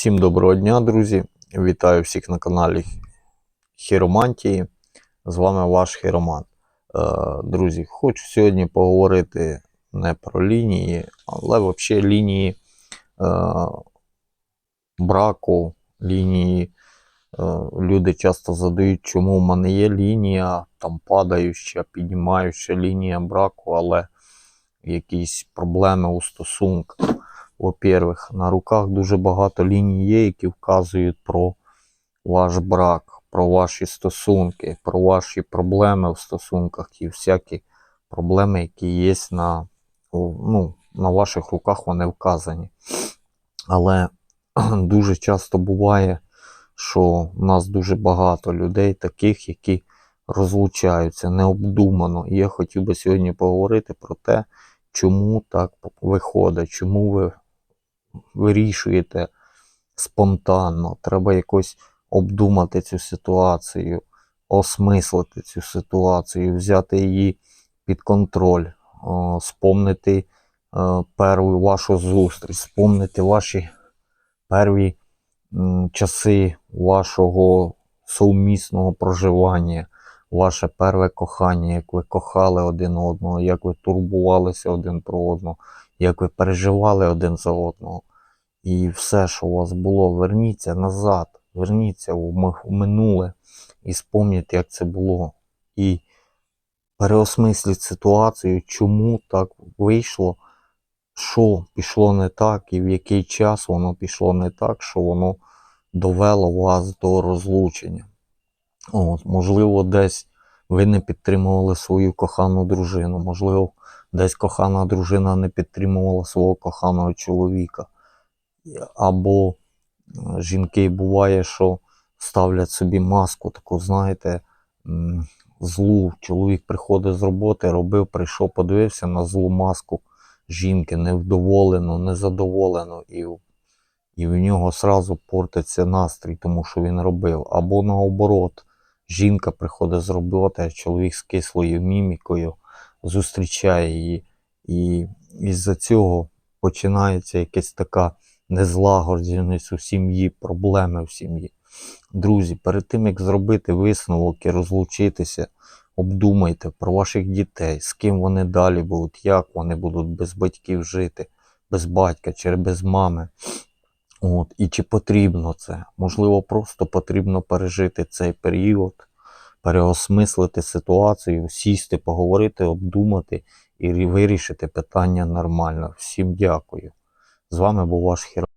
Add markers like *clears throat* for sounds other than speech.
Всім доброго дня, друзі! Вітаю всіх на каналі Хіромантії. З вами ваш Хіроман. Е, Друзі, хочу сьогодні поговорити не про лінії, але взагалі лінії е, браку, лінії. Е, Люди часто задають, чому в мене є лінія, там падаюча, піднімаюча лінія браку, але якісь проблеми у стосунках. Во-первых, на руках дуже багато ліній є, які вказують про ваш брак, про ваші стосунки, про ваші проблеми в стосунках і всякі проблеми, які є на, ну, на ваших руках, вони вказані. Але *clears throat* дуже часто буває, що в нас дуже багато людей, таких, які розлучаються необдумано. І я хотів би сьогодні поговорити про те, чому так виходить, чому ви вирішуєте спонтанно. Треба якось обдумати цю ситуацію, осмислити цю ситуацію, взяти її під контроль, спомнити е, першу вашу зустріч, спомнити ваші перві часи вашого совмісного проживання, ваше перше кохання, як ви кохали один одного, як ви турбувалися один про одного, як ви переживали один за одного. І все, що у вас було, верніться назад, верніться в минуле і спомніть, як це було. І переосмисліть ситуацію, чому так вийшло, що пішло не так, і в який час воно пішло не так, що воно довело вас до розлучення. От, можливо, десь ви не підтримували свою кохану дружину, можливо, десь кохана дружина не підтримувала свого коханого чоловіка. Або е, жінки буває, що ставлять собі маску, таку, знаєте, злу. Чоловік приходить з роботи, робив, прийшов, подивився на злу маску жінки, невдоволено, незадоволено, і, і в нього сразу портиться настрій, тому що він робив. Або наоборот, жінка приходить з роботи, а чоловік з кислою мімікою зустрічає її. І із-за цього починається якась така незлагодженість у сім'ї, проблеми в сім'ї. Друзі, перед тим як зробити висновок і розлучитися, обдумайте про ваших дітей, з ким вони далі будуть, як вони будуть без батьків жити, без батька чи без мами. От, і чи потрібно це? Можливо, просто потрібно пережити цей період, переосмислити ситуацію, сісти, поговорити, обдумати і вирішити питання нормально. Всім дякую. З вами був ваш Хіро.